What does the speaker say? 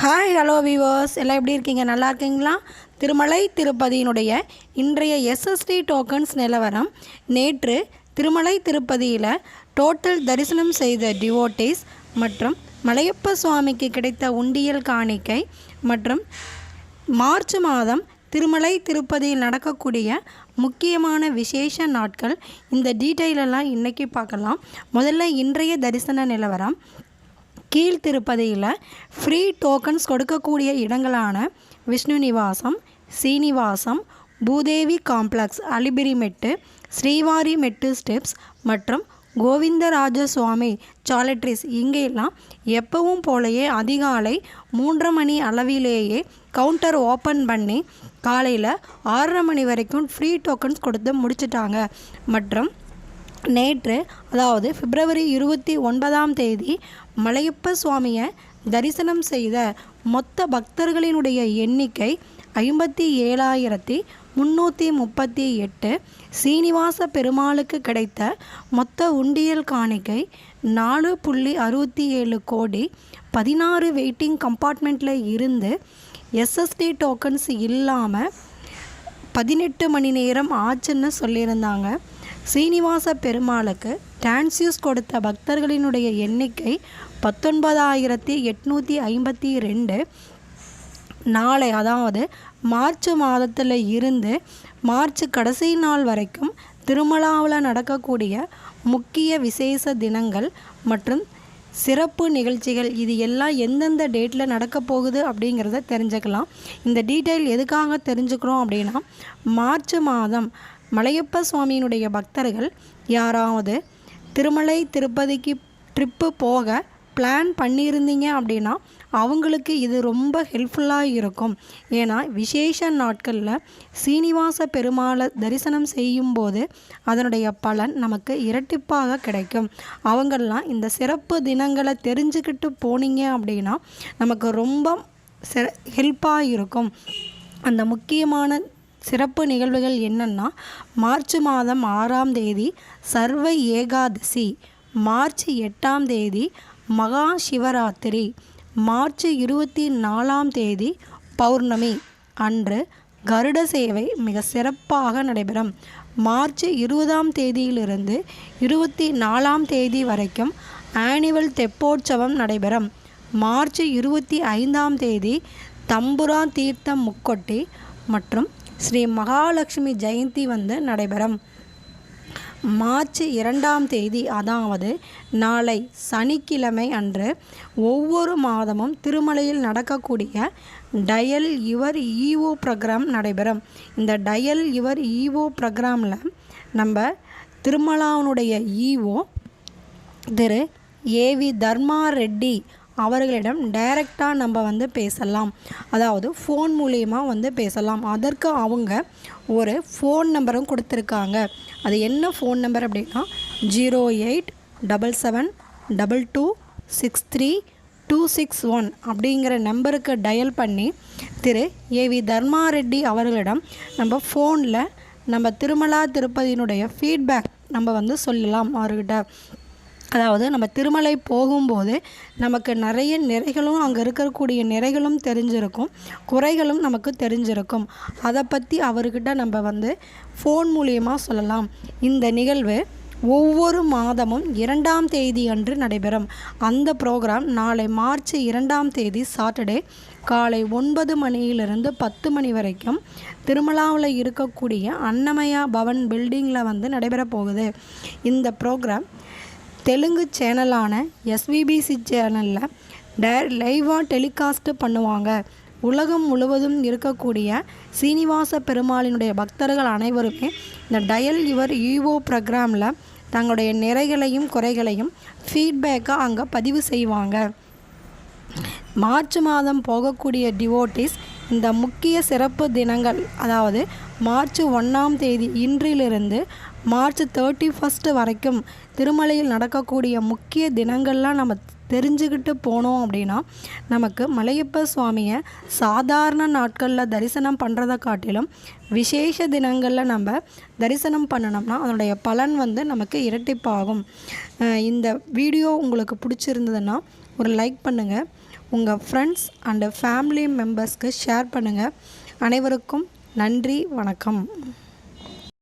Hi hello viewers எல்லாம் எப்படி இருக்கீங்க? நல்லா இருக்கீங்களா? திருமலை திருப்பதியினுடைய இன்றைய எஸ்எஸ்டி டோக்கன்ஸ் நிலவரம். நேற்று திருமலை திருப்பதியில் டோட்டல் தரிசனம் செய்த டிவோட்டிஸ் மற்றும் மலையப்ப சுவாமிக்கு கிடைத்த உண்டியல் காணிக்கை மற்றும் மார்ச் மாதம் திருமலை திருப்பதியில் நடக்கக்கூடிய முக்கியமான விசேஷ நாட்கள். இந்த டீட்டெயிலெல்லாம் இன்றைக்கி பார்க்கலாம். முதல்ல இன்றைய தரிசன நிலவரம். கீழ் திருப்பதியில் ஃப்ரீ டோக்கன்ஸ் கொடுக்கக்கூடிய இடங்களான விஷ்ணு நிவாசம் சீனிவாசம் பூதேவி காம்ப்ளெக்ஸ் அலிபிரிமெட்டு ஸ்ரீவாரி மெட்டு ஸ்டெப்ஸ் மற்றும் கோவிந்தராஜ சுவாமி சாலட்ரிஸ் இங்கெல்லாம் எப்பவும் போலயே அதிகாலை மூன்றரை மணி அளவிலேயே கவுண்டர் ஓப்பன் பண்ணி காலையில் ஆறரை மணி வரைக்கும் ஃப்ரீ டோக்கன்ஸ் கொடுத்து முடிச்சிட்டாங்க. மற்றும் நேற்று அதாவது பிப்ரவரி இருபத்தி ஒன்பதாம் தேதி மலையப்ப சுவாமியை தரிசனம் செய்த மொத்த பக்தர்களினுடைய எண்ணிக்கை ஐம்பத்தி ஏழாயிரத்தி முன்னூற்றி முப்பத்தி எட்டு. சீனிவாச பெருமாளுக்கு கிடைத்த மொத்த உண்டியல் காணிக்கை நாலு புள்ளி அறுபத்தி ஏழு கோடி பதினாறு வெயிட்டிங் கம்பார்ட்மெண்ட்டில் இருந்து எஸ்எஸ்டி டோக்கன்ஸ் இல்லாமல் பதினெட்டு மணி நேரம் ஆச்சுன்னு சொல்லியிருந்தாங்க. சீனிவாச பெருமாளுக்கு டான்சியூஸ் கொடுத்த பக்தர்களினுடைய எண்ணிக்கை பத்தொன்பதாயிரத்தி எட்நூற்றி ஐம்பத்தி ரெண்டு. நாளை அதாவது மார்ச் மாதத்தில் இருந்து மார்ச் கடைசி நாள் வரைக்கும் திருமலாவில் நடக்கக்கூடிய முக்கிய விசேஷ தினங்கள் மற்றும் சிறப்பு நிகழ்ச்சிகள் இது எல்லாம் எந்தெந்த டேட்டில் நடக்க போகுது அப்படிங்கிறத தெரிஞ்சுக்கலாம். இந்த டீட்டெயில் எதுக்காக தெரிஞ்சுக்கிறோம் அப்படின்னா மார்ச் மாதம் மலையப்ப சுவாமியினுடைய பக்தர்கள் யாராவது திருமலை திருப்பதிக்கு ட்ரிப்பு போக பிளான் பண்ணியிருந்தீங்க அப்படின்னா அவங்களுக்கு இது ரொம்ப ஹெல்ப்ஃபுல்லாக இருக்கும். ஏன்னா விசேஷ நாட்களில் சீனிவாச பெருமாளை தரிசனம் செய்யும்போது அதனுடைய பலன் நமக்கு இரட்டிப்பாக கிடைக்கும். அவங்கெல்லாம் இந்த சிறப்பு தினங்களை தெரிஞ்சுக்கிட்டு போனீங்க அப்படின்னா நமக்கு ரொம்ப சிற ஹெல்ப்பாக இருக்கும். அந்த முக்கியமான சிறப்பு நிகழ்வுகள் என்னென்னா மார்ச் மாதம் ஆறாம் தேதி சர்வ ஏகாதசி மார்ச் எட்டாம் தேதி மகா சிவராத்திரி மார்ச் இருபத்தி நாலாம் தேதி பௌர்ணமி அன்று கருட சேவை மிக சிறப்பாக நடைபெறும். மார்ச் இருபதாம் தேதியிலிருந்து இருபத்தி நாலாம் தேதி வரைக்கும் ஆனுவல் தெப்போற்சவம் நடைபெறும். மார்ச் இருபத்தி ஐந்தாம் தேதி தம்புரா தீர்த்தம் முக்கொட்டி மற்றும் ஸ்ரீ மகாலட்சுமி ஜெயந்தி வந்து நடைபெறும். மார்ச் இரண்டாம் தேதி அதாவது நாளை சனிக்கிழமை அன்று ஒவ்வொரு மாதமும் திருமலையில் நடக்கக்கூடிய டயல் யுவர் ஈஓ ப்ரோக்ராம் நடைபெறும். இந்த டயல் யுவர் ஈஓ ப்ரோக்ராமில் நம்ம திருமலாவுடைய ஈஓ திரு ஏவி தர்மா ரெட்டி அவர்களிடம் டைரெக்டாக நம்ம வந்து பேசலாம். அதாவது ஃபோன் மூலயமா வந்து பேசலாம். அதற்கு அவங்க ஒரு ஃபோன் நம்பரும் கொடுத்துருக்காங்க. அது என்ன ஃபோன் நம்பர் அப்படின்னா zero eight double seven double two six three two six one அப்படிங்கிற நம்பருக்கு டயல் பண்ணி திரு ஏவி தர்மா ரெட்டி அவர்களிடம் நம்ம ஃபோனில் நம்ம திருமலா திருப்பதியினுடைய ஃபீட்பேக் நம்ம வந்து சொல்லலாம் அவர்கிட்ட. அதாவது நம்ம திருமலை போகும்போது நமக்கு நிறைய நிறைகளும் அங்கே இருக்கக்கூடிய நிறைகளும் தெரிஞ்சிருக்கும். குறைகளும் நமக்கு தெரிஞ்சிருக்கும். அதை பற்றி அவர்கிட்ட நம்ம வந்து ஃபோன் மூலியமாக சொல்லலாம். இந்த நிகழ்வு ஒவ்வொரு மாதமும் இரண்டாம் தேதி அன்று நடைபெறும். அந்த ப்ரோக்ராம் நாளை மார்ச் இரண்டாம் தேதி சாட்டர்டே காலை ஒன்பது மணியிலிருந்து பத்து மணி வரைக்கும் திருமலாவில் இருக்கக்கூடிய அன்னமயா பவன் பில்டிங்கில் வந்து நடைபெற போகுது. இந்த ப்ரோக்ராம் தெலுங்கு சேனலான எஸ்விபிசி சேனலில் டேர் லைவாக டெலிகாஸ்ட்டு பண்ணுவாங்க. உலகம் முழுவதும் இருக்கக்கூடிய சீனிவாச பெருமாளினுடைய பக்தர்கள் அனைவருமே இந்த டயல் யுவர் யூஓ ப்ரோக்ராமில் தங்களுடைய நிறைகளையும் குறைகளையும் ஃபீட்பேக்காக அங்கே பதிவு செய்வாங்க. மார்ச் மாதம் போகக்கூடிய டிவோட்டிஸ் இந்த முக்கிய சிறப்பு தினங்கள் அதாவது மார்ச் ஒன்றாம் தேதி இன்றிலிருந்து மார்ச் தேர்ட்டி ஃபஸ்ட்டு வரைக்கும் திருமலையில் நடக்கக்கூடிய முக்கிய தினங்கள்லாம் நம்ம தெரிஞ்சுக்கிட்டு போனோம் அப்படின்னா நமக்கு மலையப்ப சுவாமியை சாதாரண நாட்களில் தரிசனம் பண்ணுறதை காட்டிலும் விசேஷ தினங்களில் நம்ம தரிசனம் பண்ணினோம்னா அதனுடைய பலன் வந்து நமக்கு இரட்டிப்பாகும். இந்த வீடியோ உங்களுக்கு பிடிச்சிருந்ததுன்னா ஒரு லைக் பண்ணுங்கள் உங்கள் ஃப்ரெண்ட்ஸ் அண்டு ஃபேமிலி மெம்பர்ஸ்க்கு ஷேர் பண்ணுங்கள் அனைவருக்கும் நன்றி வணக்கம்.